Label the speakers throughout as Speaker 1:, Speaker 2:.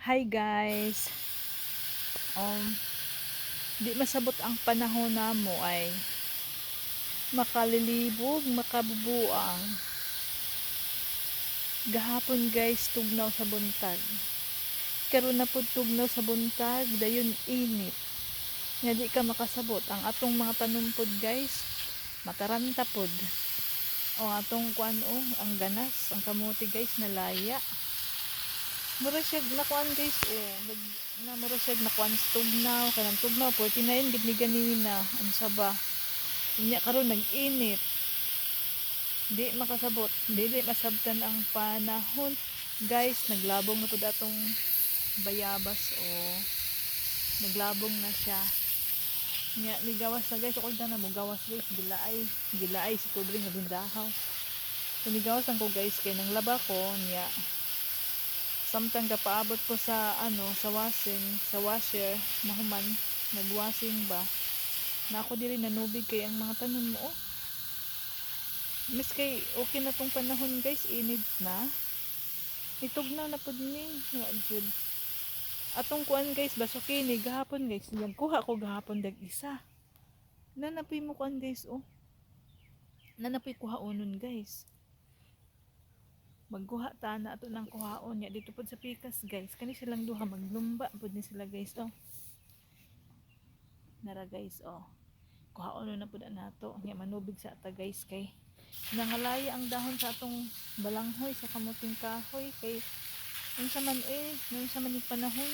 Speaker 1: Hi guys. Um di masabot ang panahon namo ay makalilibog, makabubuang. Gahapon guys tugnaw sa buntag. Karon na pud tugnaw sa buntag dayon init. Nga di ka makasabot ang atong mga tanom pod guys mataranta pod. O atong kuan ang ganas, ang kamote guys nalaya. Mura siya nakuan guys o nag na mura siya nakuan sa tugnaw kanang tugnaw 49 gid ni ganina ang saba. Inya karon nag-init. Di makasabot, dili masabtan ang panahon. Guys, naglabong na pud atong bayabas o naglabong na siya. Nya ni gawas na guys, ako na mo gawas guys, gilaay, gilaay si Tudri nga bindahaw. So ni gawas ang ko guys kay nang laba ko nya samtang kapaabot ko sa ano sa washing sa washer mahuman nagwashing ba? Na ako diri nanubig kay ang mga tanom mo oh. Miss kay okay na tong panahon guys. Init na. Itugnaw na pud ni. Wa jud. Atong kuan guys baso kini gahapon guys. Yan kuha ko gahapon dag isa. Nanapoy mo kuan guys oh. Nanapoy kuha unon guys magkuha ta na ato ng kuhaon nya dito pod sa pikas guys. Kani silang duha maglumba pod ni sila guys oh. Nara guys oh. Kuhaon na pod nato. Nya manubig sa ata guys kay nangalaya ang dahon sa atong balanghoy sa kamuting kahoy kay unsa man eh unsa man yung panahon.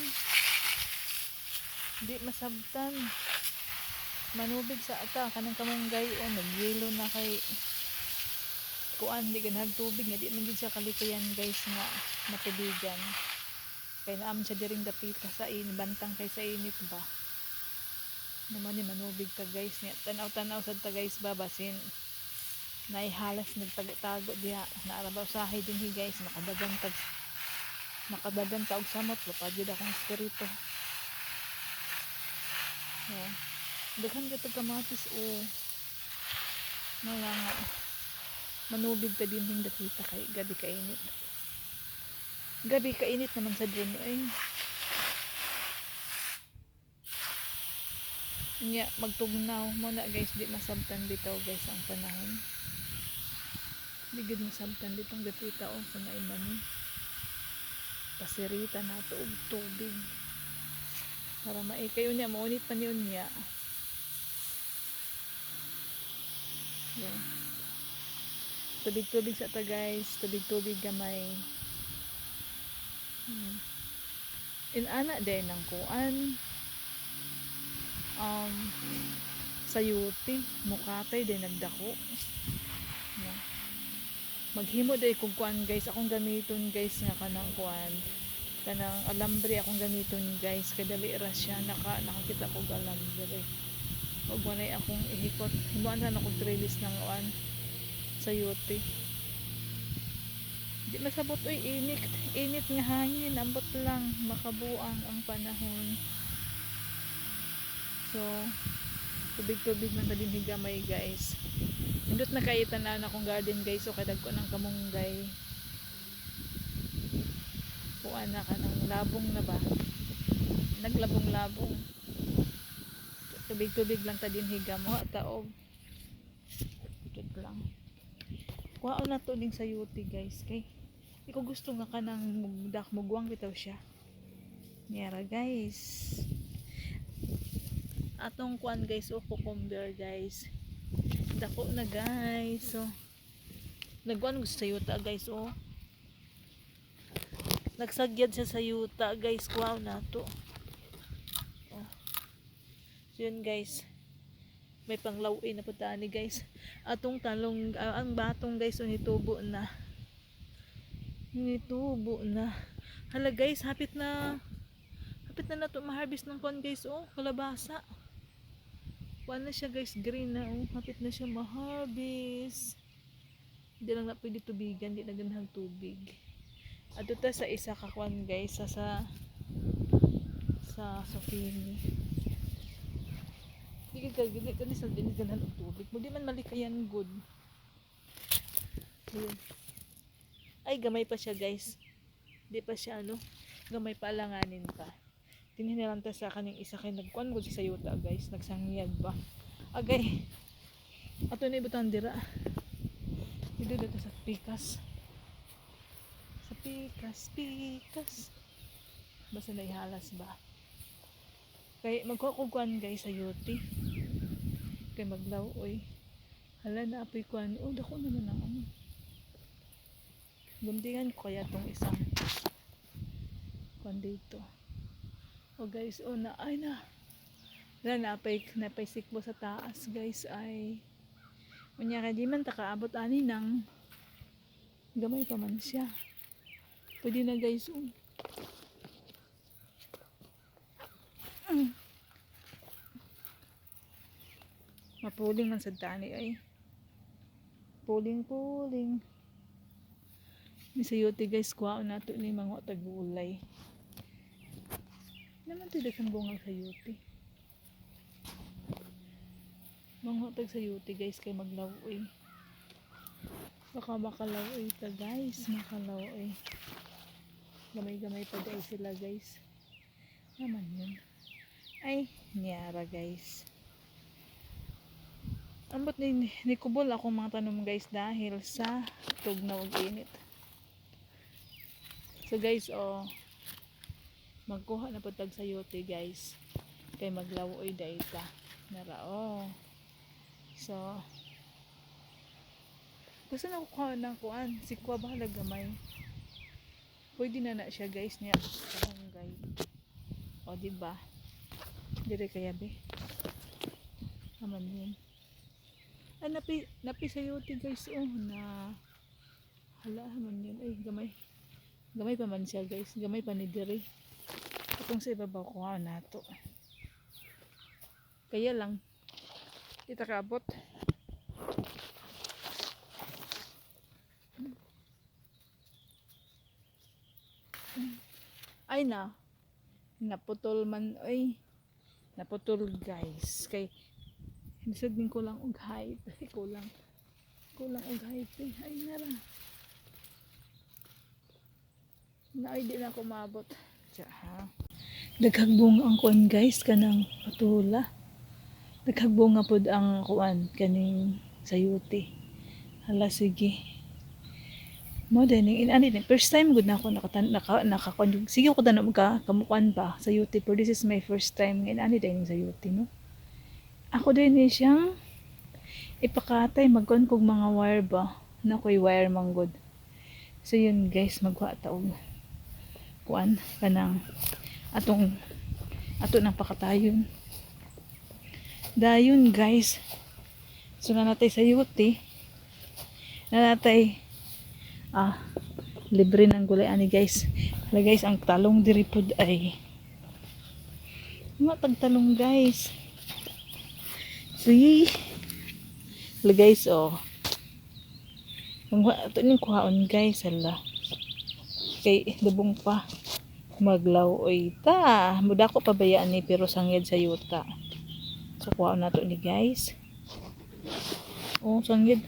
Speaker 1: Di masabtan. Manubig sa ata kanang kamunggay oh nagyelo na kay kuan di ganag tubig nga di man gid siya kalikayan guys nga matubigan. Kay naam siya diring dapita sa in bantang kay sa init ba? Naman ni manubig ta guys niya. Tanaw tanaw sad ta guys ba basin. Naihalas nagtago-tago diha. Naarabaw sahay din hi guys nakadagan tag nakadagan ta og samot lupad jud akong espiritu. Oh. Daghan tag kamatis oh. Wala nga manubig ta din yung dakita kay gabi kainit. Gabi kainit naman sa drone ay nga magtugnaw mo na guys. Di masabtan bitaw guys ang panahon. Di gid masabtan ditong dakita o sa naimani pasirita na to og tubig. Para maikayo niya maunit pa niya. Yeah tubig-tubig sa ta guys. Tubig-tubig gamay. Hmm. inana din ng kuan. Um sayuti mukatay din nagdako. Yeah. maghimo day kung kuan guys. Akong gamiton guys nga kanang kuan. Kanang alambre akong gamiton guys. Kadali ra siya naka nakakita ko alambre. Ug manay akong ihikot. Himuan na akong trellis ng kuan sayote. Di masabot oy init. Init nga hangin ambot lang. Makabuang ang panahon. So tubig tubig man din higamay guys. Indot na kay tanan akong garden guys. So kadag ko ng kamunggay kuan na ka ng labong na ba? Naglabong labong tubig tubig lang ta din higamo taog Tut lang kuha na to ding sayuti guys. Kay di ko gusto nga kanang mugdak mugwang bitaw siya. Niyara guys. Atong kuan guys o cucumber guys. Dako na guys so nagkuan gusto sayuta guys oh nagsagyad siya sa yuta guys. Kuha na to. Oh. so yun guys may panglawin na putani guys. Atong talong ah, ang batong guys oh, nitubo na. Nitubo na. Hala guys hapit na hapit na nato ma-harvest ng kon guys oh kalabasa. Kuan na siya guys green na oh hapit na siya ma-harvest. Hindi lang na pwede tubigan hindi na ganahang tubig. Ato ta sa isa ka kuan guys sa sa sa Sofini Ka gini ka sa diniganan og tubig. Mo di man malikayan good. Ayun. Ay gamay pa siya guys. Di pa siya ano. gamay pa alanganin pa tinhinalan ta sa kaning isa kay nagkuan gud sa yuta guys nagsangyag ba agay ato na ibutang dira dito dito sa pikas sa pikas pikas basta naihalas ba kay magkukukuan guys sa yuti kay maglaw oy hala na apoy kuan oh dako naman ang ano ko kaya tong isang kuan dito oh guys oh na ay na wala napay napay sikbo sa taas guys ay Unya kay di man takaabot ani ng gamay pa man siya. Pwede na guys. Um. Mapuling man sa tani ay. Puling puling. Ni sayote guys kuha na to ni mga tagulay. Naman to daghang bunga sayote. Manghotag sa yuti guys kay maglawoy. Baka makalawoy ta guys, makalawoy. Gamay-gamay pa guys sila guys. Naman yun. Ay, niyara guys. Ambot ni, ni kubol ako mga tanom guys dahil sa tugnaw ug init. So guys, oh, magkuha na po tag sa yuti guys. Kay maglawoy dayta. Nara, oh. So, gusto na kukuha ng kuan. Si Kuha bahala gamay. Pwede na na siya guys niya. Barangay. O, diba? Dire kaya be. Naman yun. Ah, napi, napi sa yote guys. Oh, na hala, naman yun. Ay, gamay. Gamay pa man siya guys. Gamay pa ni Dire. Itong sa ibabaw ko nga na to. Kaya lang, itakabot. Ay na. Naputol man. Ay. Naputol guys. Kay Lisod din ko lang og height. Kulang. Kulang og height. Eh. Ay, nara. Na ay di na ako maabot. Tiya ha. Daghagbong ang kuan guys kanang patula naghagbunga pod ang kuan kaning sayuti hala sige mo din in ani din first time gud na ako nakatan naka nakakuan sige ko tanong ka kamukuan pa sayuti pero this is my first time in ani din sayuti no? Ako din ni siyang ipakatay magkuan kog mga wire ba na koy wire manggod so yun guys magwa taog kuan kanang atong ato nang pakatayon. Dayon guys so na natay sa yuti na natay ah libre ng gulay ani guys. Hala guys ang talong diri pod ay mga tagtalong guys. See hala guys oh. Ang ito yung kuhaon guys hala. Kay dubong pa. Maglaw oy ta. Muda ko pabayaan ni pero sangyad sa yuta so kuha na to ni guys. Oh sangyad.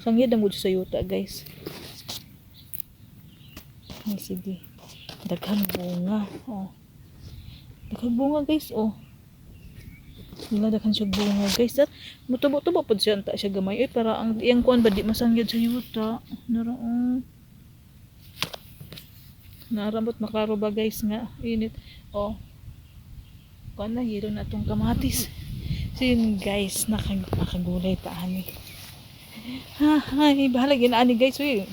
Speaker 1: Sangyad ang sa yuta guys ay sige. Daghang bunga oh. Daghang bunga guys oh. Wala daghan siya bunga guys. At mutubo-tubo pod siya anta siya gamay. Eh para ang iyang kuan ba di masangyad sa yuta. Nara oh naramot maklaro ba guys nga? Init. Oh. Kuan na hiro na tong kamatis. So yun guys nakag nakagulay pa ani. Ha ay bahala ginaani guys uy.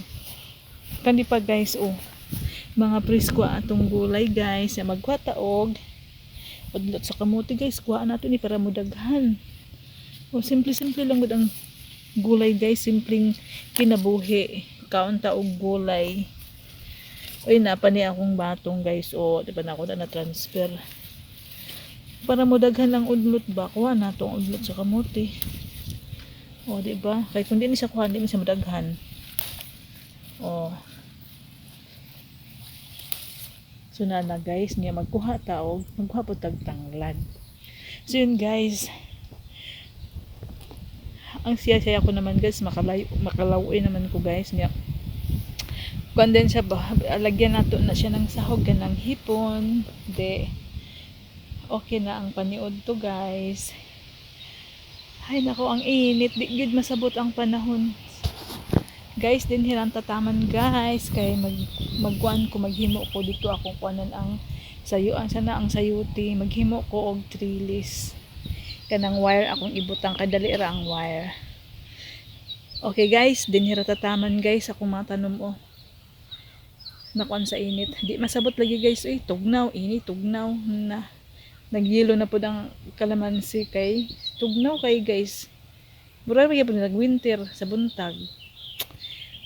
Speaker 1: Kandi pa guys oh mga presko atong gulay guys ya magkuha taog udlot sa kamote guys kuha nato ni para mudaghan o simple simple lang gud ang gulay guys simpleng kinabuhi kaon taog gulay Uy, napa ni akong batong guys. O, di ba na ako na na-transfer. Para mo daghan lang udlot ba? Kuha na tong udlot sa kamote. O, di ba? Kaya kung di ni siya kuha, di ni siya madaghan. O. So na na guys, niya magkuha taog, magkuha po tagtanglad. So yun guys. Ang siya-siya ko naman guys, makalayo, makalawin naman ko guys. Niya, kuan din siya ba lagyan nato na siya ng sahog ganang hipon de okay na ang paniod to guys ay nako ang init di gud masabot ang panahon guys din hirang tataman guys. Kay mag magkuan ko maghimo ko dito akong kuanan ang sayuan sana ang sayuti. Maghimo ko og trellis kanang wire akong ibutang. Kadali ra ang wire. Okay guys. Din hira tataman guys. Akong mga tanom oh. Nakuan sa init. Di masabot lagi guys. Eh tugnaw. Ini tugnaw. Na nagyelo na po ang kalamansi kay tugnaw kay guys. Mura pa po nag winter sa buntag